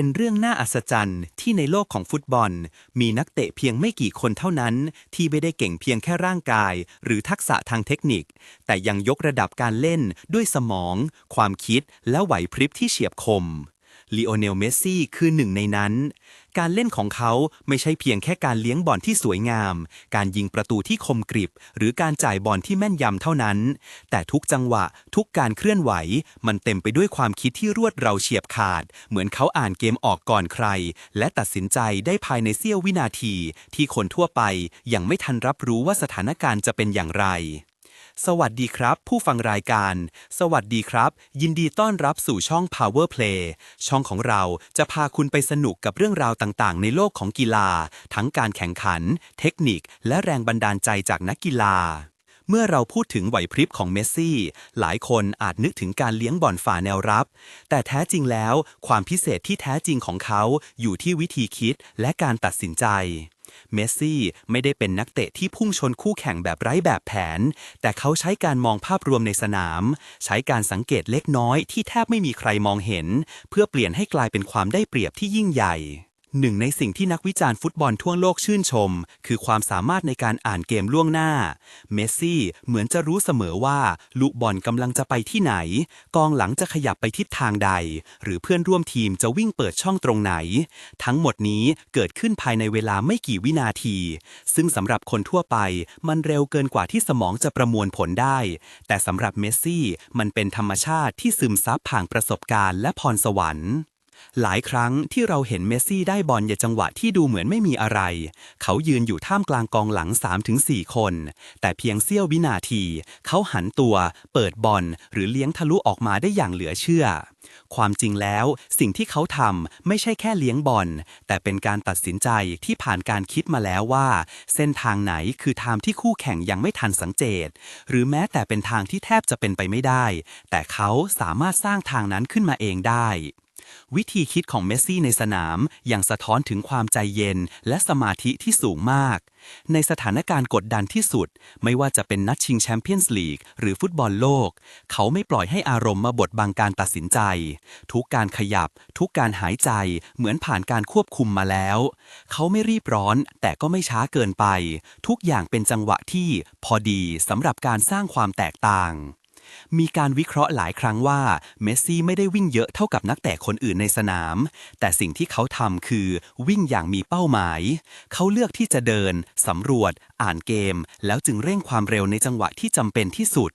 เป็นเรื่องน่าอัศจรรย์ที่ในโลกของฟุตบอล มีนักเตะเพียงไม่กี่คนเท่านั้น ที่ไม่ได้เก่งเพียงแค่ร่างกาย หรือทักษะทางเทคนิค แต่ยังยกระดับการเล่นด้วยสมอง ความคิดและไหวพริบที่เฉียบคม ลีโอเนล เมสซี่ คือหนึ่งในนั้น การเล่นของเขาไม่ใช่เพียงแค่การเลี้ยงบอลที่สวยงาม การยิงประตูที่คมกริบ หรือการจ่ายบอลที่แม่นยำเท่านั้น แต่ทุกจังหวะ ทุกการเคลื่อนไหว มันเต็มไปด้วยความคิดที่รวดเราเฉียบขาด เหมือนเขาอ่านเกมออกก่อนใคร และตัดสินใจได้ภายในเสี้ยววินาที ที่คนทั่วไปยังไม่ทันรับรู้ว่าสถานการณ์จะเป็นอย่างไร สวัสดีครับ ผู้ฟังรายการ สวัสดีครับ ยินดีต้อนรับสู่ช่อง Power Play ช่องของเราจะพาคุณไปสนุกกับเรื่องราวต่างๆ ในโลกของกีฬา ทั้งการแข่งขัน เทคนิค และแรงบันดาลใจจากนักกีฬา เมื่อเราพูดถึงไหวพริบของเมสซี่ หลายคนอาจนึกถึงการเลี้ยงบอลฝ่าแนวรับ แต่แท้จริงแล้ว ความพิเศษที่แท้จริงของเขาอยู่ที่วิธีคิดและการตัดสินใจ เมสซี่ไม่ได้เป็นนักเตะที่พุ่งชนคู่แข่งแบบไร้แบบแผน แต่เขาใช้การมองภาพรวมในสนาม ใช้การสังเกตเล็กน้อยที่แทบไม่มีใครมองเห็น เพื่อเปลี่ยนให้กลายเป็นความได้เปรียบที่ยิ่งใหญ่ หนึ่งในสิ่งที่นักวิจารณ์ฟุตบอลทั่วโลกชื่นชม คือความสามารถในการอ่านเกมล่วงหน้า เมสซี่เหมือนจะรู้เสมอว่าลูกบอลกำลังจะไปที่ไหน กองหลังจะขยับไปทิศทางใด หรือเพื่อนร่วมทีมจะวิ่งเปิดช่องตรงไหน ทั้งหมดนี้เกิดขึ้นภายในเวลาไม่กี่วินาที ซึ่งสำหรับคนทั่วไป มันเร็วเกินกว่าที่สมองจะประมวลผลได้ แต่สำหรับเมสซี่มันเป็นธรรมชาติที่ซึมซับผ่านประสบการณ์และพรสวรรค์ หลายครั้งที่เราเห็นเมสซี่ได้บอลในจังหวะที่ดูเหมือนไม่มีอะไร เขายืนอยู่ท่ามกลางกองหลัง 3-4 คน แต่เพียงเสี้ยววินาที เขาหันตัว เปิดบอลหรือเลี้ยงทะลุออกมาได้อย่างเหลือเชื่อ ความจริงแล้วสิ่งที่เขาทำไม่ใช่แค่เลี้ยงบอลแต่เป็นการตัดสินใจที่ผ่านการคิดมาแล้วว่า เส้นทางไหนคือทางที่คู่แข่งยังไม่ทันสังเกต หรือแม้แต่เป็นทางที่แทบจะเป็นไปไม่ได้ แต่เขาสามารถสร้างทางนั้นขึ้นมาเองได้ วิธีคิดของเมสซี่ในสนามยังสะท้อนถึงความใจเย็นและสมาธิที่สูงมาก ในสถานการณ์กดดันที่สุด ไม่ว่าจะเป็นนัดชิงแชมเปี้ยนส์ลีกหรือฟุตบอลโลก เขาไม่ปล่อยให้อารมณ์มาบดบังการตัดสินใจ ทุกการขยับ ทุกการหายใจเหมือนผ่านการควบคุมมาแล้ว เขาไม่รีบร้อนแต่ก็ไม่ช้าเกินไป ทุกอย่างเป็นจังหวะที่พอดีสำหรับการสร้างความแตกต่าง มีการวิเคราะห์หลายครั้งว่าเมสซี่ไม่ได้วิ่งเยอะเท่ากับนักเตะคนอื่นในสนาม แต่สิ่งที่เขาทำคือวิ่งอย่างมีเป้าหมาย เขาเลือกที่จะเดินสำรวจ อ่านเกม แล้วจึงเร่งความเร็วในจังหวะที่จำเป็นที่สุด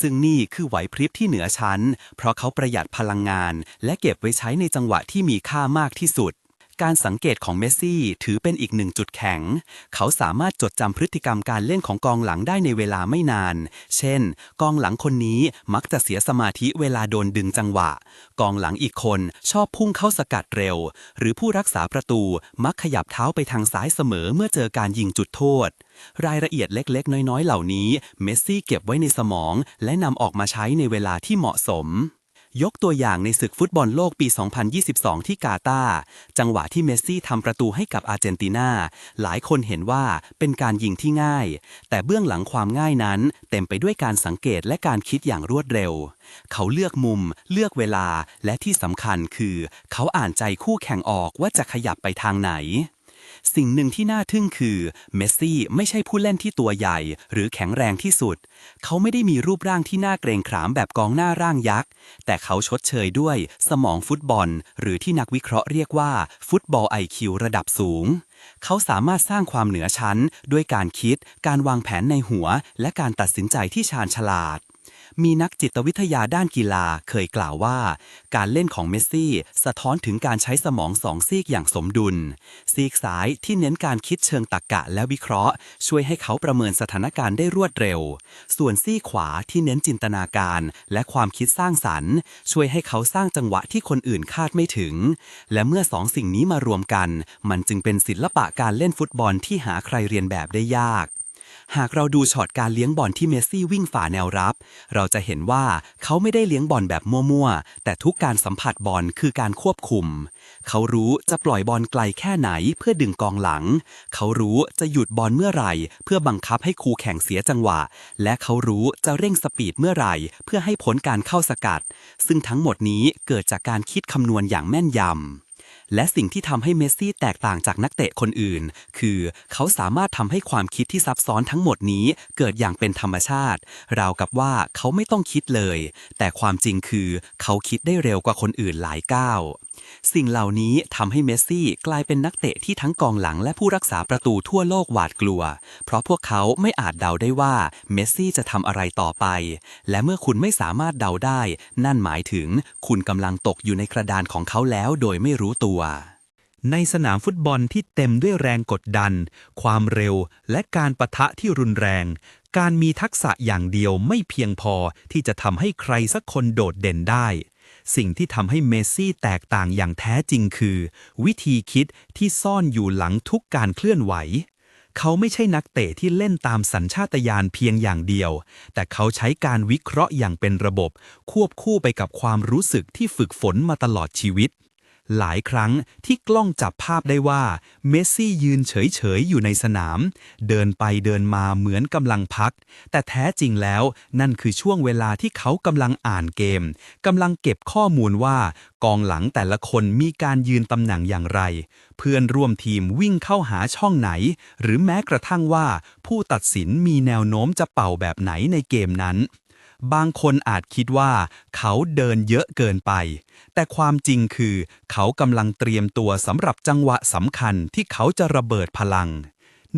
ซึ่งนี่คือไหวพริบที่เหนือชั้น เพราะเขาประหยัดพลังงาน และเก็บไว้ใช้ในจังหวะที่มีค่ามากที่สุด การสังเกตของเมสซี่ถือเป็นอีกหนึ่งจุดแข็ง เขาสามารถจดจำพฤติกรรมการเล่นของกองหลังได้ในเวลาไม่นาน เช่น กองหลังคนนี้มักจะเสียสมาธิเวลาโดนดึงจังหวะ กองหลังอีกคนชอบพุ่งเข้าสกัดเร็ว หรือผู้รักษาประตูมักขยับเท้าไปทางซ้ายเสมอเมื่อเจอการยิงจุดโทษ รายละเอียดเล็ก ๆ น้อย ๆ เหล่านี้ เมสซี่เก็บไว้ในสมอง และนำออกมาใช้ในเวลาที่เหมาะสม ยกตัวอย่างในศึกฟุตบอลโลกปี 2022 ที่กาตาร์จังหวะที่เมสซี่ทำประตูให้กับอาร์เจนตินา หลายคนเห็นว่าเป็นการยิงที่ง่าย แต่เบื้องหลังความง่ายนั้น เต็มไปด้วยการสังเกตและการคิดอย่างรวดเร็ว เขาเลือกมุม เลือกเวลา และที่สำคัญคือ เขาอ่านใจคู่แข่งออกว่าจะขยับไปทางไหน สิ่งหนึ่งที่น่าทึ่งคือ เมสซี่ไม่ใช่ผู้เล่นที่ตัวใหญ่ หรือแข็งแรงที่สุด เขาไม่ได้มีรูปร่างที่น่าเกรงขามแบบกองหน้าร่างยักษ์ แต่เขาชดเชยด้วยสมองฟุตบอล หรือที่นักวิเคราะห์เรียกว่า ฟุตบอลไอคิวระดับสูง เขาสามารถสร้างความเหนือชั้น ด้วยการคิด การวางแผนในหัว และการตัดสินใจที่ชาญฉลาด มีนักจิตวิทยาด้านกีฬาเคยกล่าวว่า การเล่นของเมสซี่ สะท้อนถึงการใช้สมองสองซีกอย่างสมดุล ซีกซ้ายที่เน้นการคิดเชิงตรรกะและวิเคราะห์ ช่วยให้เขาประเมินสถานการณ์ได้รวดเร็ว ส่วนซีกขวาที่เน้นจินตนาการ และความคิดสร้างสรรค์ ช่วยให้เขาสร้างจังหวะที่คนอื่นคาดไม่ถึง และเมื่อสองสิ่งนี้มารวมกัน มันจึงเป็นศิลปะการเล่นฟุตบอลที่หาใครเรียนแบบได้ยาก หากเราดูช็อตการเลี้ยงบอลที่เมสซี่วิ่งฝ่าแนวรับ เราจะเห็นว่าเขาไม่ได้เลี้ยงบอลแบบมั่วๆ แต่ทุกการสัมผัสบอลคือการควบคุม เขารู้จะปล่อยบอลไกลแค่ไหนเพื่อดึงกองหลัง เขารู้จะหยุดบอลเมื่อไหร่ เพื่อบังคับให้คู่แข่งเสียจังหวะ และเขารู้จะเร่งสปีดเมื่อไหร่ เพื่อให้ผลการเข้าสกัด ซึ่งทั้งหมดนี้เกิดจากการคิดคำนวณอย่างแม่นยำ และสิ่งที่ทำให้เมสซี่แตกต่างจากนักเตะคนอื่น คือเขาสามารถทำให้ความคิดที่ซับซ้อนทั้งหมดนี้เกิดอย่างเป็นธรรมชาติ ราวกับว่าเขาไม่ต้องคิดเลย แต่ความจริงคือเขาคิดได้เร็วกว่าคนอื่นหลายก้าว สิ่งเหล่านี้ทำให้เมสซี่กลายเป็นนักเตะที่ทั้งกองหลังและผู้รักษาประตูทั่วโลกหวาดกลัว เพราะพวกเขาไม่อาจเดาได้ว่าเมสซี่จะทำอะไรต่อไป และเมื่อคุณไม่สามารถเดาได้ นั่นหมายถึงคุณกำลังตกอยู่ในกระดานของเขาแล้วโดยไม่รู้ตัวในสนามฟุตบอลที่เต็มด้วยแรงกดดัน ความเร็ว และการปะทะที่รุนแรง การมีทักษะอย่างเดียวไม่เพียงพอที่จะทำให้ใครสักคนโดดเด่นได้ สิ่งที่ทำให้เมสซี่แตกต่างอย่างแท้จริงคือ วิธีคิดที่ซ่อนอยู่หลังทุกการเคลื่อนไหว เขาไม่ใช่นักเตะที่เล่นตามสัญชาตญาณเพียงอย่างเดียว แต่เขาใช้การวิเคราะห์อย่างเป็นระบบ ควบคู่ไปกับความรู้สึกที่ฝึกฝนมาตลอดชีวิต หลายครั้งที่กล้องจับภาพได้ว่าเมสซี่ยืนเฉยๆอยู่ในสนาม เดินไปเดินมาเหมือนกำลังพัก แต่แท้จริงแล้วนั่นคือช่วงเวลาที่เขากำลังอ่านเกมกำลังเก็บข้อมูลว่ากองหลังแต่ละคนมีการยืนตำแหน่งอย่างไร เพื่อนร่วมทีมวิ่งเข้าหาช่องไหน หรือแม้กระทั่งว่าผู้ตัดสินมีแนวโน้มจะเป่าแบบไหนในเกมนั้น บางคนอาจคิดว่า เขาเดินเยอะเกินไป แต่ความจริงคือ เขากำลังเตรียมตัวสำหรับจังหวะสำคัญที่เขาจะระเบิดพลัง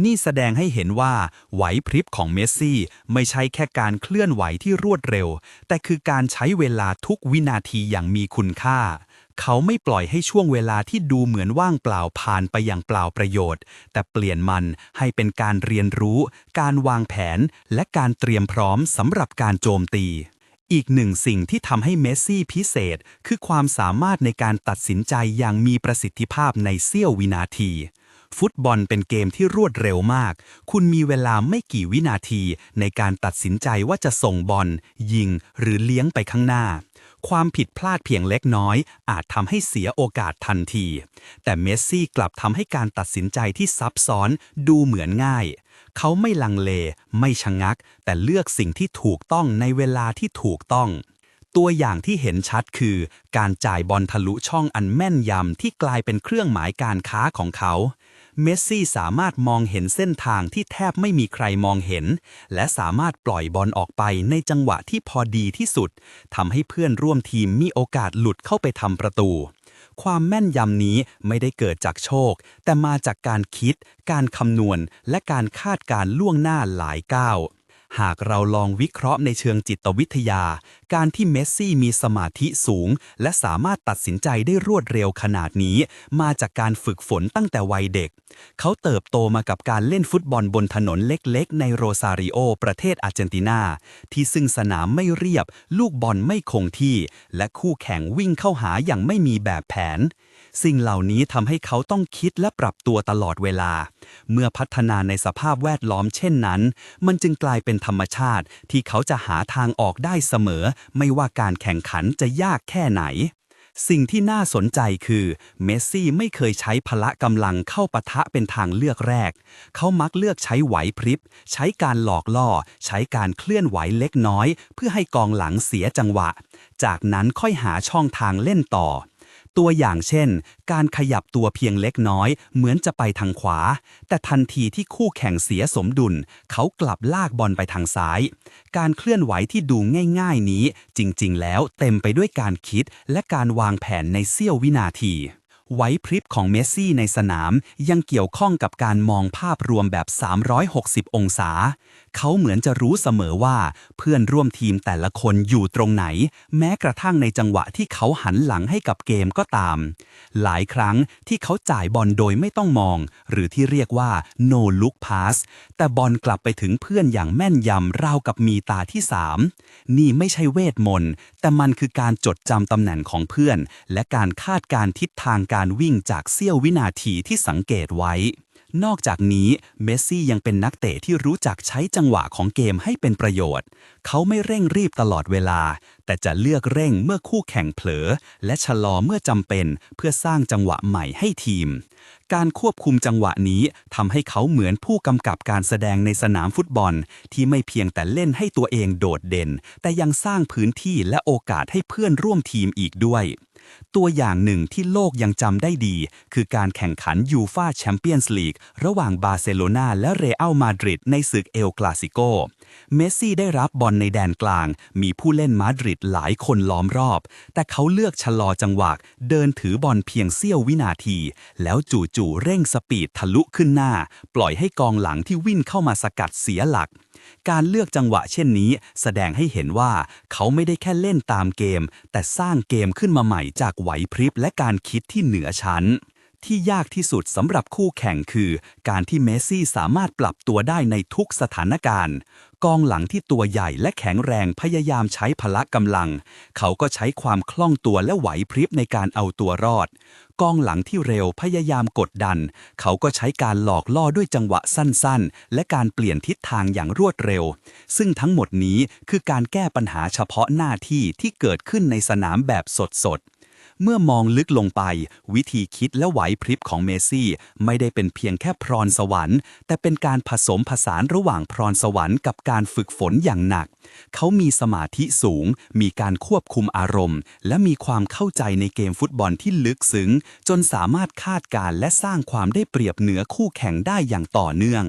นี่แสดงให้เห็นว่าไหวพริบของเมสซี่ไม่ใช่แค่การเคลื่อนไหวที่รวดเร็ว แต่คือการใช้เวลาทุกวินาทีอย่างมีคุณค่า เขาไม่ปล่อยให้ช่วงเวลาที่ดูเหมือนว่างเปล่าผ่านไปอย่างเปล่าประโยชน์ แต่เปลี่ยนมันให้เป็นการเรียนรู้ การวางแผน และการเตรียมพร้อมสำหรับการโจมตีอีกหนึ่งสิ่งที่ทำให้เมสซี่พิเศษ คือความสามารถในการตัดสินใจอย่างมีประสิทธิภาพในเสี้ยววินาที ฟุตบอลเป็นเกมที่รวดเร็วมาก คุณมีเวลาไม่กี่วินาทีในการตัดสินใจว่าจะส่งบอล ยิง หรือเลี้ยงไปข้างหน้า ความผิดพลาดเพียงเล็กน้อย อาจทำให้เสียโอกาสทันที แต่เมสซี่กลับทำให้การตัดสินใจที่ซับซ้อนดูเหมือนง่าย เขาไม่ลังเล ไม่ชะงัก แต่เลือกสิ่งที่ถูกต้องในเวลาที่ถูกต้องตัวอย่างที่เห็นชัดคือ การจ่ายบอลทะลุช่องอันแม่นยำที่กลายเป็นเครื่องหมายการค้าของเขา เมสซี่สามารถมองเห็นเส้นทางที่แทบไม่มีใครมองเห็น และสามารถปล่อยบอลออกไปในจังหวะที่พอดีที่สุดทำให้เพื่อนร่วมทีมมีโอกาสหลุดเข้าไปทำประตู ความแม่นยำนี้ไม่ได้เกิดจากโชค แต่มาจากการคิด การคำนวณ และการคาดการล่วงหน้าหลายก้าว หากเราลองวิเคราะห์ในเชิงจิตวิทยา การที่เมสซี่มีสมาธิสูง และสามารถตัดสินใจได้รวดเร็วขนาดนี้ มาจากการฝึกฝนตั้งแต่วัยเด็ก เขาเติบโตมากับการเล่นฟุตบอลบนถนนเล็กๆ ในโรซาริโอ ประเทศอาร์เจนตินา ที่ซึ่งสนามไม่เรียบ ลูกบอลไม่คงที่ และคู่แข่งวิ่งเข้าหาอย่างไม่มีแบบแผน สิ่งเหล่านี้ทำให้เขาต้องคิดและปรับตัวตลอดเวลา เมื่อพัฒนาในสภาพแวดล้อมเช่นนั้น มันจึงกลายเป็นธรรมชาติที่เขาจะหาทางออกได้เสมอ ไม่ว่าการแข่งขันจะยากแค่ไหนสิ่งที่น่าสนใจคือ เมสซี่ไม่เคยใช้พละกำลังเข้าปะทะเป็นทางเลือกแรก เขามักเลือกใช้ไหวพริบ ใช้การหลอกล่อ ใช้การเคลื่อนไหวเล็กน้อย เพื่อให้กองหลังเสียจังหวะ จากนั้นค่อยหาช่องทางเล่นต่อ ตัวอย่างเช่น การขยับตัวเพียงเล็กน้อย เหมือนจะไปทางขวา แต่ทันทีที่คู่แข่งเสียสมดุล เขากลับลากบอลไปทางซ้าย การเคลื่อนไหวที่ดูง่าย ๆนี้ จริงๆ แล้วเต็มไปด้วยการคิด และการวางแผนในเสี้ยววินาทีไหวพริบของเมสซี่ในสนามยังเกี่ยวข้องกับการมองภาพรวมแบบ 360 องศาเขาเหมือนจะรู้เสมอว่าเพื่อนร่วมทีมแต่ละคนอยู่ตรงไหน แม้กระทั่งในจังหวะที่เขาหันหลังให้กับเกมก็ตาม หลายครั้งที่เขาจ่ายบอลโดยไม่ต้องมอง หรือที่เรียกว่า no look pass แต่บอลกลับไปถึงเพื่อนอย่างแม่นยำราวกับมีตาที่สามนี่ไม่ใช่เวทมนต์แต่มันคือการจดจำตำแหน่งของเพื่อน และการคาดการณ์ทิศทางการวิ่งจากเสี้ยววินาทีที่สังเกตไว้ นอกจากนี้เมสซี่ยังเป็นนักเตะที่รู้จักใช้จังหวะของเกมให้เป็นประโยชน์ เขาไม่เร่งรีบตลอดเวลา แต่จะเลือกเร่งเมื่อคู่แข่งเผลอ และชะลอเมื่อจำเป็น เพื่อสร้างจังหวะใหม่ให้ทีม การควบคุมจังหวะนี้ทำให้เขาเหมือนผู้กำกับการแสดงในสนามฟุตบอล ที่ไม่เพียงแต่เล่นให้ตัวเองโดดเด่น แต่ยังสร้างพื้นที่และโอกาสให้เพื่อนร่วมทีมอีกด้วย ตัวอย่างหนึ่งที่โลกยังจำได้ดี คือการแข่งขันยูฟาแชมเปียนส์ลีกระหว่างบาร์เซโลนาและเรอัลมาดริดในศึกเอลคลาสิโก เมสซี่ได้รับบอลในแดนกลาง มีผู้เล่นมาดริดหลายคนล้อมรอบ แต่เขาเลือกชะลอจังหวะ เดินถือบอลเพียงเสี้ยววินาที แล้วจู่ๆเร่งสปีดทะลุขึ้นหน้า ปล่อยให้กองหลังที่วิ่งเข้ามาสกัดเสียหลัก การเลือกจังหวะเช่นนี้ แสดงให้เห็นว่าเขาไม่ได้แค่เล่นตามเกม แต่สร้างเกมขึ้นมาใหม่จากไหวพริบและการคิดที่เหนือชั้น ที่ยากที่สุดสำหรับคู่แข่งคือ การที่เมสซี่สามารถปรับตัวได้ในทุกสถานการณ์ กองหลังที่ตัวใหญ่และแข็งแรงพยายามใช้พละกำลัง เขาก็ใช้ความคล่องตัวและไหวพริบในการเอาตัวรอด กองหลังที่เร็วพยายามกดดัน เขาก็ใช้การหลอกล่อด้วยจังหวะสั้นๆ และการเปลี่ยนทิศทางอย่างรวดเร็ว ซึ่งทั้งหมดนี้คือการแก้ปัญหาเฉพาะหน้าที่ที่เกิดขึ้นในสนามแบบสดๆ เมื่อมองลึกลงไป วิธีคิดและไหวพริบของเมซี่ ไม่ได้เป็นเพียงแค่พรสวรรค์ แต่เป็นการผสมผสานระหว่างพรสวรรค์กับการฝึกฝนอย่างหนัก เขามีสมาธิสูง มีการควบคุมอารมณ์ และมีความเข้าใจในเกมฟุตบอลที่ลึกซึ้ง จนสามารถคาดการและสร้างความได้เปรียบเหนือคู่แข่งได้อย่างต่อเนื่อง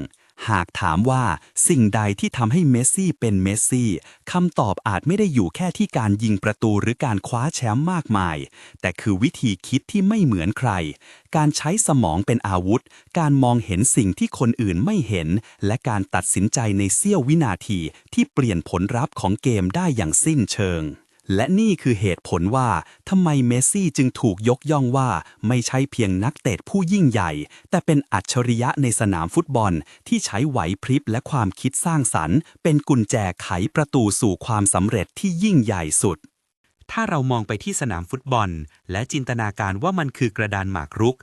หากถามว่าสิ่งใดที่ทำให้เมสซี่เป็นเมสซี่คำตอบอาจไม่ได้อยู่แค่ที่การยิงประตูหรือการคว้าแชมป์มากมาย แต่คือวิธีคิดที่ไม่เหมือนใคร การใช้สมองเป็นอาวุธ การมองเห็นสิ่งที่คนอื่นไม่เห็น และการตัดสินใจในเสี้ยววินาทีที่เปลี่ยนผลลัพธ์ของเกมได้อย่างสิ้นเชิง และนี่คือเหตุผลว่าทำไมเมสซี่จึงถูกยกย่องว่าไม่ใช่เพียงนักเตะผู้ยิ่งใหญ่ แต่เป็นอัจฉริยะในสนามฟุตบอลที่ใช้ไหวพริบและความคิดสร้างสรรค์ เป็นกุญแจไขประตูสู่ความสำเร็จที่ยิ่งใหญ่สุด ถ้าเรามองไปที่สนามฟุตบอล และจินตนาการว่ามันคือกระดานหมากรุก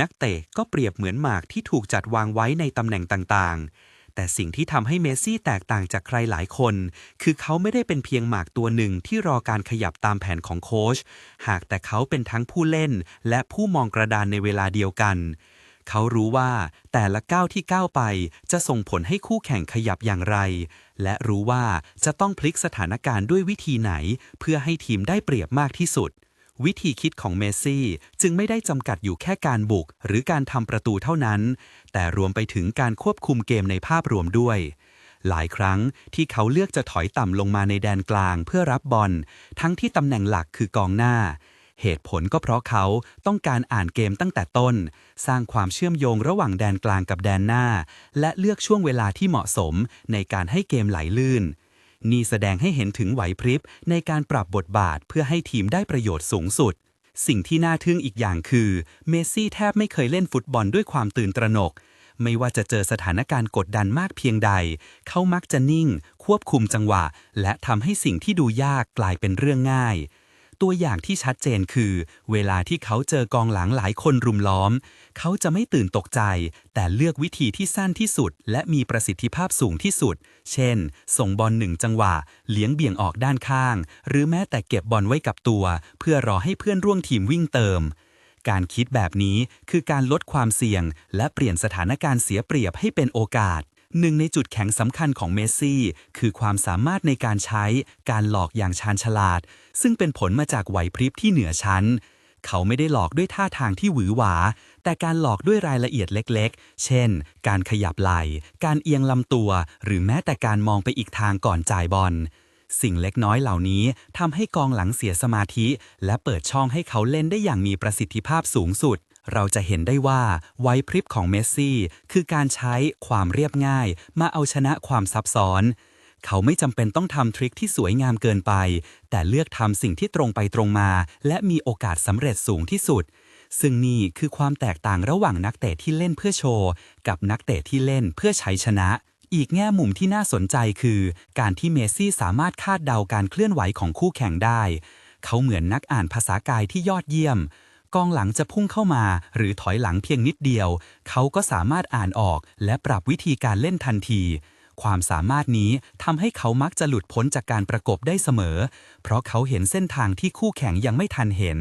นักเตะก็เปรียบเหมือนหมากที่ถูกจัดวางไว้ในตำแหน่งต่างๆ แต่สิ่งที่ทำให้เมสซี่แตกต่างจากใครหลายคน คือเขาไม่ได้เป็นเพียงหมากตัวหนึ่งที่รอการขยับตามแผนของโค้ช หากแต่เขาเป็นทั้งผู้เล่น และผู้มองกระดานในเวลาเดียวกัน เขารู้ว่าแต่ละก้าวที่ก้าวไปจะส่งผลให้คู่แข่งขยับอย่างไร และรู้ว่าจะต้องพลิกสถานการณ์ด้วยวิธีไหน เพื่อให้ทีมได้เปรียบมากที่สุด วิธีคิดของเมสซี่จึงไม่ได้จำกัดอยู่แค่การบุก หรือการทำประตูเท่านั้น แต่รวมไปถึงการควบคุมเกมในภาพรวมด้วย หลายครั้งที่เขาเลือกจะถอยต่ำลงมาในแดนกลางเพื่อรับบอล ทั้งที่ตำแหน่งหลักคือกองหน้า เหตุผลก็เพราะเขาต้องการอ่านเกมตั้งแต่ต้น สร้างความเชื่อมโยงระหว่างแดนกลางกับแดนหน้า และเลือกช่วงเวลาที่เหมาะสมในการให้เกมไหลลื่น นี่แสดงให้เห็นถึงไหวพริบในการปรับบทบาทเพื่อให้ทีมได้ประโยชน์สูงสุด สิ่งที่น่าทึ่งอีกอย่างคือ เมสซี่แทบไม่เคยเล่นฟุตบอลด้วยความตื่นตระหนก ไม่ว่าจะเจอสถานการณ์กดดันมากเพียงใด เขามักจะนิ่ง ควบคุมจังหวะ และทำให้สิ่งที่ดูยากกลายเป็นเรื่องง่าย ตัวอย่างที่ชัดเจนคือ เวลาที่เขาเจอกองหลังหลายคนรุมล้อม เขาจะไม่ตื่นตกใจ แต่เลือกวิธีที่สั้นที่สุด และมีประสิทธิภาพสูงที่สุด เช่น ส่งบอลหนึ่งจังหวะ เลี้ยงเบี่ยงออกด้านข้าง หรือแม้แต่เก็บบอลไว้กับตัว เพื่อรอให้เพื่อนร่วมทีมวิ่งเติม การคิดแบบนี้คือการลดความเสี่ยง และเปลี่ยนสถานการณ์เสียเปรียบให้เป็นโอกาส หนึ่งในจุดแข็งสำคัญของเมสซี่ คือความสามารถในการใช้การหลอกอย่างชาญฉลาด ซึ่งเป็นผลมาจากไหวพริบที่เหนือชั้น เขาไม่ได้หลอกด้วยท่าทางที่หวือหวา แต่การหลอกด้วยรายละเอียดเล็กๆ เช่น การขยับไหล่ การเอียงลำตัว หรือแม้แต่การมองไปอีกทางก่อนจ่ายบอลสิ่งเล็กน้อยเหล่านี้ทำให้กองหลังเสียสมาธิ และเปิดช่องให้เขาเล่นได้อย่างมีประสิทธิภาพสูงสุด เราจะเห็นได้ว่าไว้พริบของเมสซี่คือการใช้ความเรียบง่าย มาเอาชนะความซับซ้อน เขาไม่จำเป็นต้องทำทริคที่สวยงามเกินไป แต่เลือกทำสิ่งที่ตรงไปตรงมา และมีโอกาสสำเร็จสูงที่สุด ซึ่งนี่คือความแตกต่างระหว่างนักเตะที่เล่นเพื่อโชว์ กับนักเตะที่เล่นเพื่อใช้ชนะอีกแง่มุมที่น่าสนใจคือ การที่เมสซี่สามารถคาดเดาการเคลื่อนไหวของคู่แข่งได้ เขาเหมือนนักอ่านภาษากายที่ยอดเยี่ยม กองหลังจะพุ่งเข้ามา หรือถอยหลังเพียงนิดเดียว เขาก็สามารถอ่านออก และปรับวิธีการเล่นทันที ความสามารถนี้ทำให้เขามักจะหลุดพ้นจากการประกบได้เสมอ เพราะเขาเห็นเส้นทางที่คู่แข่งยังไม่ทันเห็น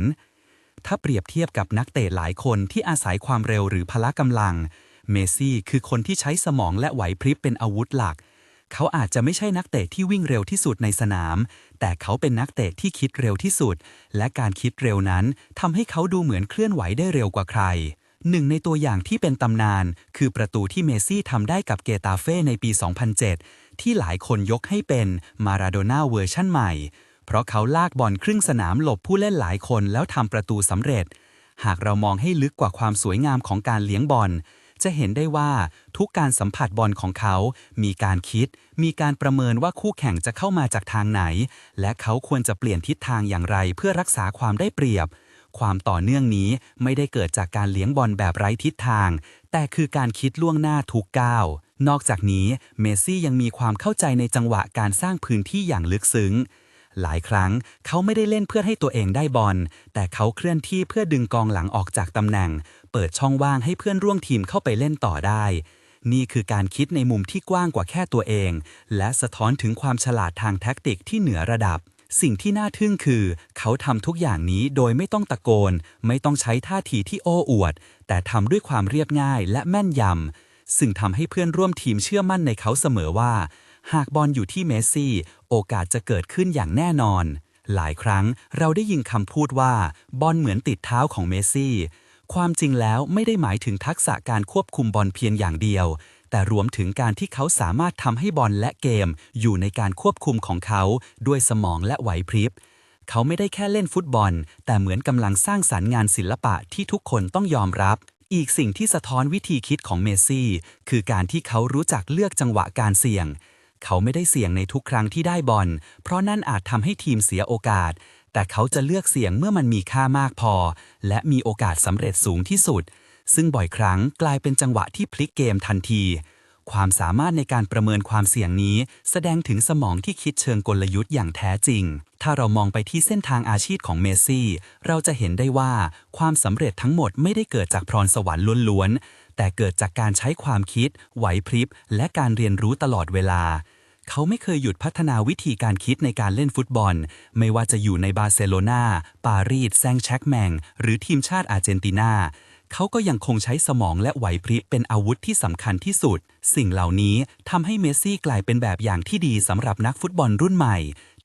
ถ้าเปรียบเทียบกับนักเตะหลายคนที่อาศัยความเร็วหรือพละกำลัง เมซี่คือคนที่ใช้สมองและไหวพริบเป็นอาวุธหลักเขาอาจจะไม่ใช่นักเตะที่วิ่งเร็วที่สุดในสนาม แต่เขาเป็นนักเตะที่คิดเร็วที่สุด และการคิดเร็วนั้นทำให้เขาดูเหมือนเคลื่อนไหวได้เร็วกว่าใคร หนึ่งในตัวอย่างที่เป็นตำนาน คือประตูที่เมซี่ทำได้กับเกตาเฟ่ในปี 2007 ที่หลายคนยกให้เป็นมาราโดน่าเวอร์ชั่นใหม่ เพราะเขาลากบอลครึ่งสนามหลบผู้เล่นหลายคนแล้วทำประตูสำเร็จ หากเรามองให้ลึกกว่าความสวยงามของการเลี้ยงบอล จะเห็นได้ว่าทุกการสัมผัสบอลของเขา มีการคิด มีการประเมินว่าคู่แข่งจะเข้ามาจากทางไหน และเขาควรจะเปลี่ยนทิศทางอย่างไรเพื่อรักษาความได้เปรียบ ความต่อเนื่องนี้ไม่ได้เกิดจากการเลี้ยงบอลแบบไร้ทิศทาง แต่คือการคิดล่วงหน้าทุกก้าวนอกจากนี้เมสซี่ยังมีความเข้าใจในจังหวะการสร้างพื้นที่อย่างลึกซึ้งหลายครั้งเขาไม่ได้เล่นเพื่อให้ตัวเองได้บอล แต่เขาเคลื่อนที่เพื่อดึงกองหลังออกจากตำแหน่ง เปิดช่องว่างให้เพื่อนร่วมทีมเข้าไปเล่นต่อได้ นี่คือการคิดในมุมที่กว้างกว่าแค่ตัวเอง และสะท้อนถึงความฉลาดทางแท็กติกที่เหนือระดับ สิ่งที่น่าทึ่งคือ เขาทำทุกอย่างนี้โดยไม่ต้องตะโกน ไม่ต้องใช้ท่าทีที่โอ้อวด แต่ทำด้วยความเรียบง่ายและแม่นยำซึ่งทำให้เพื่อนร่วมทีมเชื่อมั่นในเขาเสมอว่า หากบอลอยู่ที่เมสซี่ โอกาสจะเกิดขึ้นอย่างแน่นอน หลายครั้งเราได้ยินคำพูดว่า บอลเหมือนติดเท้าของเมสซี่ ความจริงแล้วไม่ได้หมายถึงทักษะการควบคุมบอลเพียงอย่างเดียว แต่รวมถึงการที่เขาสามารถทำให้บอลและเกม อยู่ในการควบคุมของเขาด้วยสมองและไหวพริบ เขาไม่ได้แค่เล่นฟุตบอล แต่เหมือนกำลังสร้างสรรค์งานศิลปะที่ทุกคนต้องยอมรับ อีกสิ่งที่สะท้อนวิธีคิดของเมซี่ คือการที่เขารู้จักเลือกจังหวะการเสี่ยง เขาไม่ได้เสี่ยงในทุกครั้งที่ได้บอล เพราะนั่นอาจทำให้ทีมเสียโอกาส แต่เขาจะเลือกเสี่ยงเมื่อมันมีค่ามากพอ และมีโอกาสสำเร็จสูงที่สุด ซึ่งบ่อยครั้งกลายเป็นจังหวะที่พลิกเกมทันที ความสามารถในการประเมินความเสี่ยงนี้ แสดงถึงสมองที่คิดเชิงกลยุทธ์อย่างแท้จริง ถ้าเรามองไปที่เส้นทางอาชีพของเมสซี่ เราจะเห็นได้ว่าความสำเร็จทั้งหมดไม่ได้เกิดจากพรสวรรค์ล้วนๆแต่เกิดจากการใช้ความคิด ไหวพริบ และการเรียนรู้ตลอดเวลา เขาไม่เคยหยุดพัฒนาวิธีการคิดในการเล่นฟุตบอล ไม่ว่าจะอยู่ในบาร์เซโลนา ปารีส แซงแช็กแมง หรือทีมชาติอาร์เจนตินา เขาก็ยังคงใช้สมองและไหวพริบเป็นอาวุธที่สำคัญที่สุด สิ่งเหล่านี้ทำให้เมสซี่กลายเป็นแบบอย่างที่ดีสำหรับนักฟุตบอลรุ่นใหม่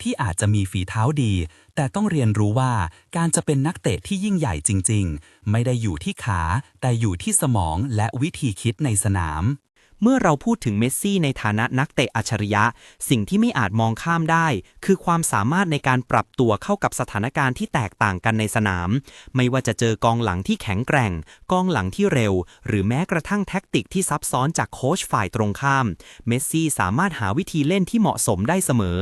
ที่อาจจะมีฝีเท้าดี แต่ต้องเรียนรู้ว่าการจะเป็นนักเตะที่ยิ่งใหญ่จริง ๆ ไม่ได้อยู่ที่ขา แต่อยู่ที่สมองและวิธีคิดในสนาม เมื่อเราพูดถึงเมสซี่ในฐานะนักเตะอัจฉริยะ สิ่งที่ไม่อาจมองข้ามได้ คือความสามารถในการปรับตัวเข้ากับสถานการณ์ที่แตกต่างกันในสนาม ไม่ว่าจะเจอกองหลังที่แข็งแกร่ง กองหลังที่เร็ว หรือแม้กระทั่งแท็กติกที่ซับซ้อนจากโค้ชฝ่ายตรงข้าม เมสซี่สามารถหาวิธีเล่นที่เหมาะสมได้เสมอ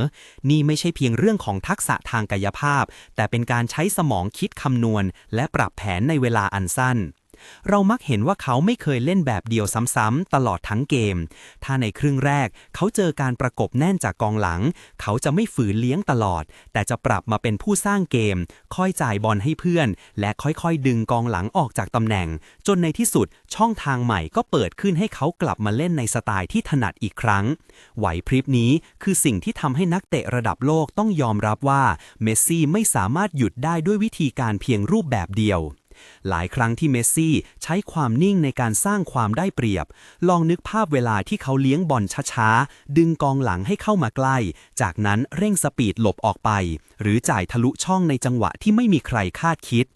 นี่ไม่ใช่เพียงเรื่องของทักษะทางกายภาพ แต่เป็นการใช้สมองคิดคำนวณ และปรับแผนในเวลาอันสั้น เรามักเห็นว่าเขาไม่เคยเล่นแบบเดียวซ้ำๆตลอดทั้งเกม ถ้าในครึ่งแรกเขาเจอการประกบแน่นจากกองหลัง เขาจะไม่ฝืนเลี้ยงตลอด แต่จะปรับมาเป็นผู้สร้างเกม ค่อยจ่ายบอลให้เพื่อน และค่อยๆ ดึงกองหลังออกจากตำแหน่ง จนในที่สุดช่องทางใหม่ก็เปิดขึ้นให้เขากลับมาเล่นในสไตล์ที่ถนัดอีกครั้ง ไหวพริบนี้คือสิ่งที่ทำให้นักเตะระดับโลกต้องยอมรับว่าเมสซี่ไม่สามารถหยุดได้ด้วยวิธีการเพียงรูปแบบเดียว หลายครั้งที่เมสซี่ใช้ความนิ่งในการสร้างความได้เปรียบ ลองนึกภาพเวลาที่เขาเลี้ยงบอลช้าๆ ดึงกองหลังให้เข้ามาใกล้ จากนั้นเร่งสปีดหลบออกไป หรือจ่ายทะลุช่องในจังหวะที่ไม่มีใครคาดคิด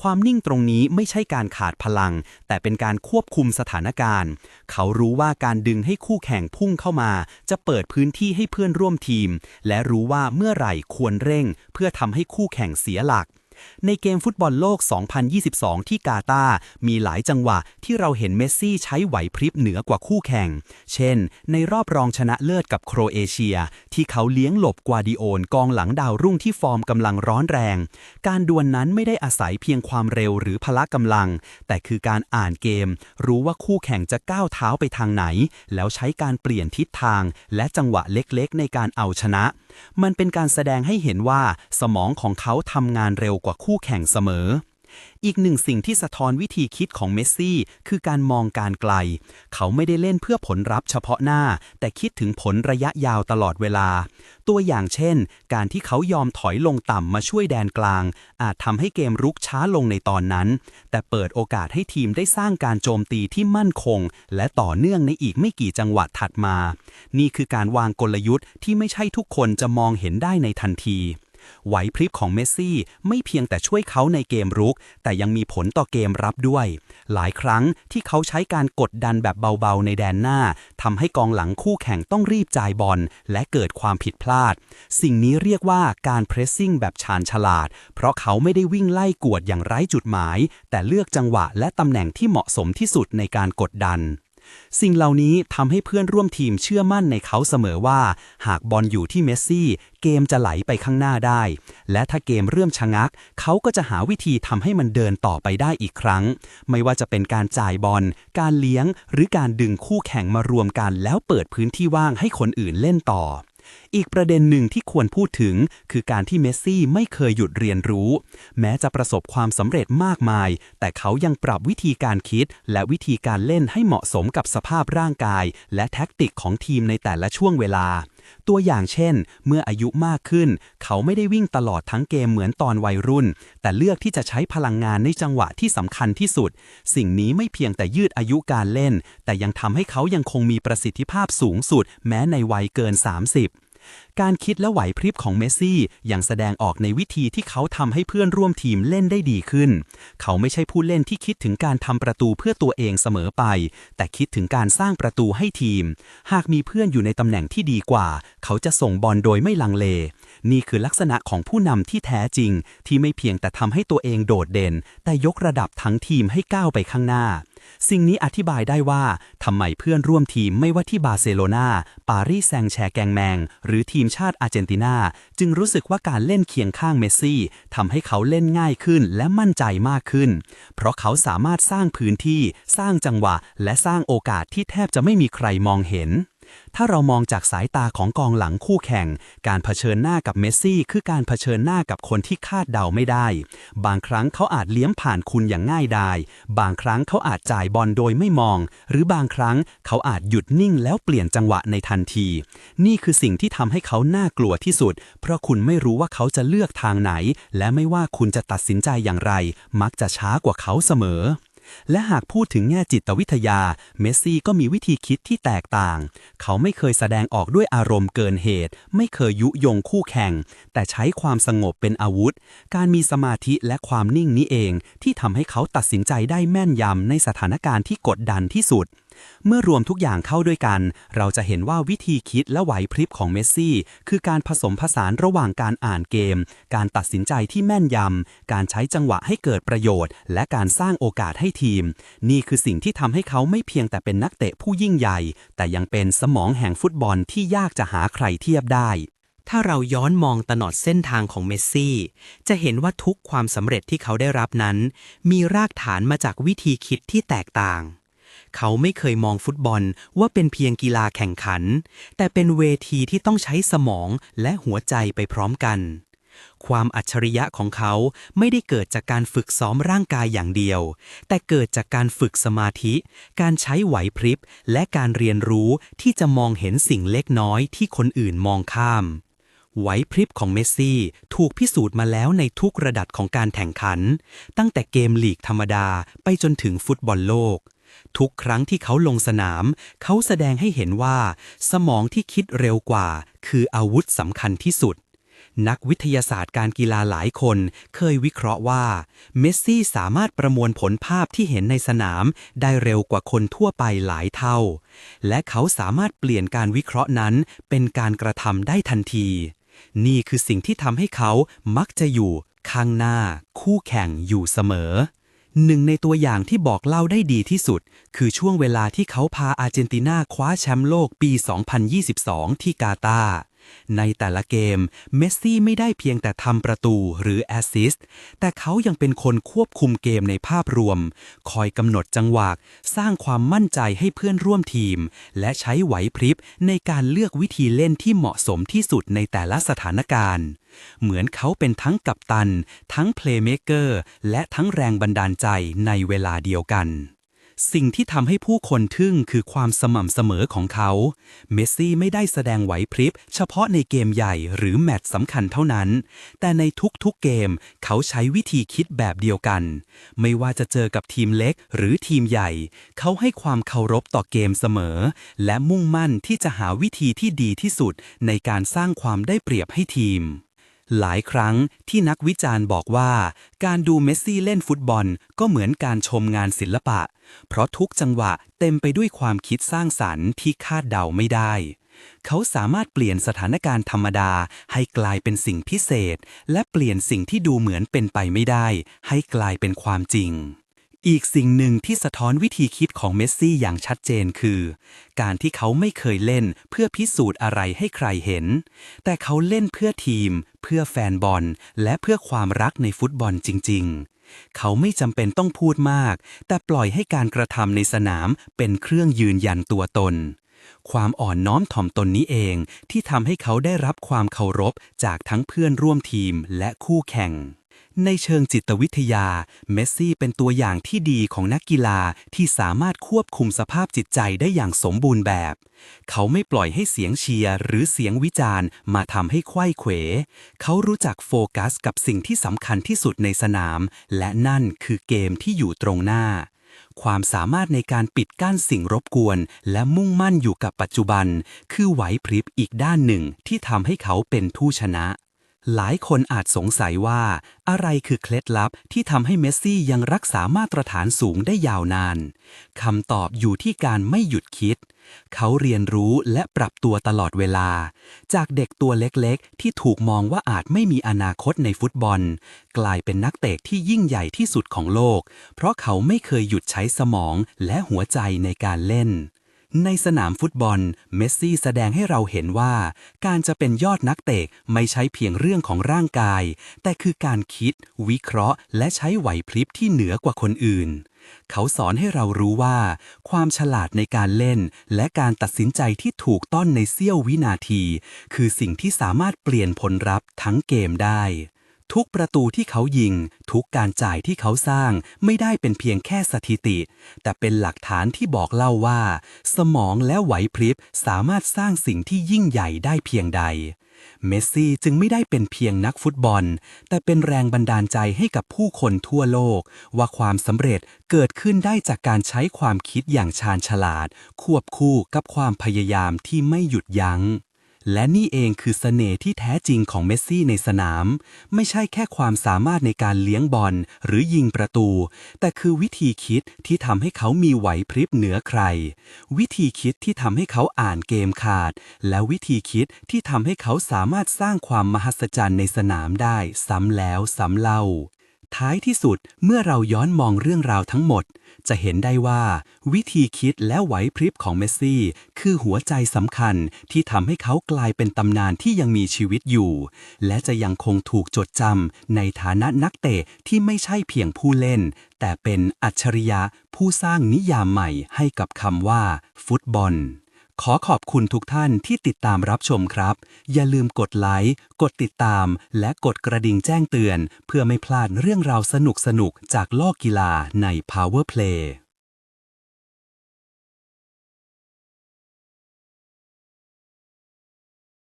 ความนิ่งตรงนี้ไม่ใช่การขาดพลัง แต่เป็นการควบคุมสถานการณ์ เขารู้ว่าการดึงให้คู่แข่งพุ่งเข้ามา จะเปิดพื้นที่ให้เพื่อนร่วมทีม และรู้ว่าเมื่อไหร่ควรเร่ง เพื่อทำให้คู่แข่งเสียหลัก ในเกมฟุตบอลโลก 2022 ที่กาตาร์มีหลายจังหวะที่เราเห็นเมสซี่ใช้ไหวพริบเหนือกว่าคู่แข่ง เช่น ในรอบรองชนะเลิศกับโครเอเชีย ที่เขาเลี้ยงหลบกวาดิโอนกองหลังดาวรุ่งที่ฟอร์มกำลังร้อนแรง การดวลนั้นไม่ได้อาศัยเพียงความเร็วหรือพละกำลัง แต่คือการอ่านเกม รู้ว่าคู่แข่งจะก้าวเท้าไปทางไหน แล้วใช้การเปลี่ยนทิศทาง และจังหวะเล็กๆ ในการเอาชนะ มันเป็นการแสดงให้เห็นว่าสมองของเขาทำงานเร็วกว่าคู่แข่งเสมอ อีกหนึ่งสิ่งที่สะท้อนวิธีคิดของเมสซี่คือการมองการไกล เขาไม่ได้เล่นเพื่อผลลัพธ์เฉพาะหน้า แต่คิดถึงผลระยะยาวตลอดเวลา ตัวอย่างเช่น การที่เขายอมถอยลงต่ำมาช่วยแดนกลาง อาจทำให้เกมรุกช้าลงในตอนนั้น แต่เปิดโอกาสให้ทีมได้สร้างการโจมตีที่มั่นคง และต่อเนื่องในอีกไม่กี่จังหวะถัดมา นี่คือการวางกลยุทธ์ที่ไม่ใช่ทุกคนจะมองเห็นได้ในทันที ไหวพริบของเมสซี่ไม่เพียงแต่ช่วยเขาในเกมรุก แต่ยังมีผลต่อเกมรับด้วย หลายครั้งที่เขาใช้การกดดันแบบเบาๆในแดนหน้าทำให้กองหลังคู่แข่งต้องรีบจ่ายบอลและเกิดความผิดพลาด สิ่งนี้เรียกว่าการเพรสซิ่งแบบชาญฉลาด เพราะเขาไม่ได้วิ่งไล่กวดอย่างไร้จุดหมาย แต่เลือกจังหวะและตำแหน่งที่เหมาะสมที่สุดในการกดดัน สิ่งเหล่านี้ทำให้เพื่อนร่วมทีมเชื่อมั่นในเขาเสมอว่า หากบอลอยู่ที่เมสซี่ เกมจะไหลไปข้างหน้าได้ และถ้าเกมเริ่มชะงัก เขาก็จะหาวิธีทำให้มันเดินต่อไปได้อีกครั้ง ไม่ว่าจะเป็นการจ่ายบอล การเลี้ยง หรือการดึงคู่แข่งมารวมกัน แล้วเปิดพื้นที่ว่างให้คนอื่นเล่นต่อ อีกประเด็นหนึ่งที่ควรพูดถึง คือการที่เมสซี่ไม่เคยหยุดเรียนรู้ แม้จะประสบความสำเร็จมากมาย แต่เขายังปรับวิธีการคิด และวิธีการเล่นให้เหมาะสมกับสภาพร่างกาย และแท็กติกของทีมในแต่ละช่วงเวลา ตัวอย่างเช่น เมื่ออายุมากขึ้น เขาไม่ได้วิ่งตลอดทั้งเกมเหมือนตอนวัยรุ่น แต่เลือกที่จะใช้พลังงานในจังหวะที่สำคัญที่สุด สิ่งนี้ไม่เพียงแต่ยืดอายุการเล่น แต่ยังทำให้เขายังคงมีประสิทธิภาพสูงสุด แม้ในวัยเกิน 30 การคิดและไหวพริบของเมสซี่ยังแสดงออกในวิธีที่เขาทำให้เพื่อนร่วมทีมเล่นได้ดีขึ้น เขาไม่ใช่ผู้เล่นที่คิดถึงการทำประตูเพื่อตัวเองเสมอไป แต่คิดถึงการสร้างประตูให้ทีม หากมีเพื่อนอยู่ในตำแหน่งที่ดีกว่า เขาจะส่งบอลโดยไม่ลังเล นี่คือลักษณะของผู้นำที่แท้จริง ที่ไม่เพียงแต่ทำให้ตัวเองโดดเด่น แต่ยกระดับทั้งทีมให้ก้าวไปข้างหน้าสิ่งนี้อธิบายได้ว่าทำไมเพื่อนร่วมทีมไม่ว่าที่บาร์เซโลนาปารีสแซงแชร์แกงแมง หรือทีมชาติอาร์เจนตินา จึงรู้สึกว่าการเล่นเคียงข้างเมสซี่ทำให้เขาเล่นง่ายขึ้นและมั่นใจมากขึ้น เพราะเขาสามารถสร้างพื้นที่ สร้างจังหวะ และสร้างโอกาสที่แทบจะไม่มีใครมองเห็น ถ้าเรามองจากสายตาของกองหลังคู่แข่ง การเผชิญหน้ากับเมสซี่ คือการเผชิญหน้ากับคนที่คาดเดาไม่ได้ บางครั้งเขาอาจเลี้ยงผ่านคุณอย่างง่ายดาย บางครั้งเขาอาจจ่ายบอลโดยไม่มอง หรือบางครั้งเขาอาจหยุดนิ่งแล้วเปลี่ยนจังหวะในทันที นี่คือสิ่งที่ทำให้เขาน่ากลัวที่สุด เพราะคุณไม่รู้ว่าเขาจะเลือกทางไหน และไม่ว่าคุณจะตัดสินใจอย่างไร มักจะช้ากว่าเขาเสมอ และหากพูดถึงแง่จิตวิทยา เมสซี่ก็มีวิธีคิดที่แตกต่าง เขาไม่เคยแสดงออกด้วยอารมณ์เกินเหตุ ไม่เคยยุยงคู่แข่ง แต่ใช้ความสงบเป็นอาวุธ การมีสมาธิและความนิ่งนี้เอง ที่ทำให้เขาตัดสินใจได้แม่นยำในสถานการณ์ที่กดดันที่สุด เมื่อรวมทุกอย่างเข้าด้วยกัน เราจะเห็นว่าวิธีคิดและไหวพริบของเมสซี่ คือการผสมผสานระหว่างการอ่านเกม การตัดสินใจที่แม่นยำ การใช้จังหวะให้เกิดประโยชน์ และการสร้างโอกาสให้ทีม นี่คือสิ่งที่ทำให้เขาไม่เพียงแต่เป็นนักเตะผู้ยิ่งใหญ่ แต่ยังเป็นสมองแห่งฟุตบอลที่ยากจะหาใครเทียบได้ถ้าเราย้อนมองตลอดเส้นทางของเมสซี่ จะเห็นว่าทุกความสำเร็จที่เขาได้รับนั้น มีรากฐานมาจากวิธีคิดที่แตกต่าง เขาไม่เคยมองฟุตบอลว่าเป็นเพียงกีฬาแข่งขัน แต่เป็นเวทีที่ต้องใช้สมองและหัวใจไปพร้อมกัน ความอัจฉริยะของเขาไม่ได้เกิดจากการฝึกซ้อมร่างกายอย่างเดียว แต่เกิดจากการฝึกสมาธิ การใช้ไหวพริบ และการเรียนรู้ที่จะมองเห็นสิ่งเล็กน้อยที่คนอื่นมองข้ามไหวพริบของเมสซี่ถูกพิสูจน์มาแล้วในทุกระดับของการแข่งขัน ตั้งแต่เกมลีกธรรมดาไปจนถึงฟุตบอลโลก ทุกครั้งที่เขาลงสนาม เขาแสดงให้เห็นว่า สมองที่คิดเร็วกว่า คืออาวุธสำคัญที่สุด นักวิทยาศาสตร์การกีฬาหลายคนเคยวิเคราะห์ว่า เมสซี่สามารถประมวลผลภาพที่เห็นในสนามได้เร็วกว่าคนทั่วไปหลายเท่า และเขาสามารถเปลี่ยนการวิเคราะห์นั้น เป็นการกระทำได้ทันที นี่คือสิ่งที่ทำให้เขามักจะอยู่ข้างหน้าคู่แข่งอยู่เสมอ หนึ่งในตัวอย่างที่บอกเล่าได้ดีที่สุด คือช่วงเวลาที่เขาพาอาร์เจนตินาคว้าแชมป์โลกปี 2022 ที่กาตาร์ ในแต่ละเกม เมสซี่ไม่ได้เพียงแต่ทำประตูหรือแอสซิสต์ แต่เขายังเป็นคนควบคุมเกมในภาพรวม คอยกำหนดจังหวะ สร้างความมั่นใจให้เพื่อนร่วมทีม และใช้ไหวพริบในการเลือกวิธีเล่นที่เหมาะสมที่สุดในแต่ละสถานการณ์ เหมือนเขาเป็นทั้งกัปตัน ทั้งเพลย์เมเกอร์ และทั้งแรงบันดาลใจในเวลาเดียวกัน สิ่งที่ทำให้ผู้คนทึ่งคือความสม่ำเสมอของเขา เมสซี่ไม่ได้แสดงไหวพริบ เฉพาะในเกมใหญ่หรือแมตช์สำคัญเท่านั้น แต่ในทุกๆเกมเขาใช้วิธีคิดแบบเดียวกัน ไม่ว่าจะเจอกับทีมเล็กหรือทีมใหญ่ เขาให้ความเคารพต่อเกมเสมอ และมุ่งมั่นที่จะหาวิธีที่ดีที่สุดในการสร้างความได้เปรียบให้ทีม หลายครั้งที่นักวิจารณ์บอกว่า การดูเมสซี่เล่นฟุตบอลก็เหมือนการชมงานศิลปะ เพราะทุกจังหวะเต็มไปด้วยความคิดสร้างสรรค์ที่คาดเดาไม่ได้ เขาสามารถเปลี่ยนสถานการณ์ธรรมดาให้กลายเป็นสิ่งพิเศษ และเปลี่ยนสิ่งที่ดูเหมือนเป็นไปไม่ได้ ให้กลายเป็นความจริง อีกสิ่งหนึ่งที่สะท้อนวิธีคิดของเมสซี่อย่างชัดเจนคือ การที่เขาไม่เคยเล่นเพื่อพิสูจน์อะไรให้ใครเห็น แต่เขาเล่นเพื่อทีม เพื่อแฟนบอล และเพื่อความรักในฟุตบอลจริง ๆ เขาไม่จำเป็นต้องพูดมาก แต่ปล่อยให้การกระทำในสนามเป็นเครื่องยืนยันตัวตน ความอ่อนน้อมถ่อมตนนี้เองที่ทำให้เขาได้รับความเคารพจากทั้งเพื่อนร่วมทีมและคู่แข่ง ในเชิงจิตวิทยา เมสซี่เป็นตัวอย่างที่ดีของนักกีฬาที่สามารถควบคุมสภาพจิตใจได้อย่างสมบูรณ์แบบ เขาไม่ปล่อยให้เสียงเชียร์หรือเสียงวิจารณ์ มาทำให้ไขว้เขว เขารู้จักโฟกัสกับสิ่งที่สำคัญที่สุดในสนาม และนั่นคือเกมที่อยู่ตรงหน้า ความสามารถในการปิดกั้นสิ่งรบกวน และมุ่งมั่นอยู่กับปัจจุบัน คือไหวพริบอีกด้านหนึ่งที่ทำให้เขาเป็นผู้ชนะ หลายคนอาจสงสัยว่า อะไรคือเคล็ดลับที่ทำให้เมสซี่ยังรักษามาตรฐานสูงได้ยาวนานคำตอบอยู่ที่การไม่หยุดคิด เขาเรียนรู้และปรับตัวตลอดเวลา จากเด็กตัวเล็กๆ ที่ถูกมองว่าอาจไม่มีอนาคตในฟุตบอล กลายเป็นนักเตะที่ยิ่งใหญ่ที่สุดของโลก เพราะเขาไม่เคยหยุดใช้สมองและหัวใจในการเล่น ในสนามฟุตบอล เมสซี่แสดงให้เราเห็นว่า การจะเป็นยอดนักเตะไม่ใช่เพียงเรื่องของร่างกาย แต่คือการคิด วิเคราะห์ และใช้ไหวพริบที่เหนือกว่าคนอื่น เขาสอนให้เรารู้ว่า ความฉลาดในการเล่น และการตัดสินใจที่ถูกต้องในเสี้ยววินาที คือสิ่งที่สามารถเปลี่ยนผลลัพธ์ทั้งเกมได้ ทุกประตูที่เขายิง ทุกการจ่ายที่เขาสร้างไม่ได้เป็นเพียงแค่สถิติ แต่เป็นหลักฐานที่บอกเล่าว่า สมองและไหวพริบสามารถสร้างสิ่งที่ยิ่งใหญ่ได้เพียงใด เมสซี่จึงไม่ได้เป็นเพียงนักฟุตบอล แต่เป็นแรงบันดาลใจให้กับผู้คนทั่วโลก ว่าความสำเร็จเกิดขึ้นได้จากการใช้ความคิดอย่างชาญฉลาด ควบคู่กับความพยายามที่ไม่หยุดยัง้ง และนี่เองคือเสน่ห์ที่แท้จริงของเมสซี่ในสนาม ไม่ใช่แค่ความสามารถในการเลี้ยงบอลหรือยิงประตู แต่คือวิธีคิดที่ทำให้เขามีไหวพริบเหนือใคร วิธีคิดที่ทำให้เขาอ่านเกมขาด และวิธีคิดที่ทำให้เขาสามารถสร้างความมหัศจรรย์ในสนามได้ซ้ำแล้วซ้ำเล่า ท้ายที่สุดเมื่อเราย้อนมองเรื่องราวทั้งหมด จะเห็นได้ว่า วิธีคิดและไหวพริบของเมสซี่ คือหัวใจสำคัญที่ทำให้เขากลายเป็นตำนานที่ยังมีชีวิตอยู่ และจะยังคงถูกจดจำในฐานะนักเตะที่ไม่ใช่เพียงผู้เล่น แต่เป็นอัจฉริยะผู้สร้างนิยามใหม่ให้กับคำว่า ฟุตบอล ขอขอบคุณทุกท่านที่ติดตามรับชมครับ อย่าลืมกดไลค์ กดติดตาม และกดกระดิ่งแจ้งเตือน เพื่อไม่พลาดเรื่องราวสนุกๆ จากโลกกีฬาใน Power Play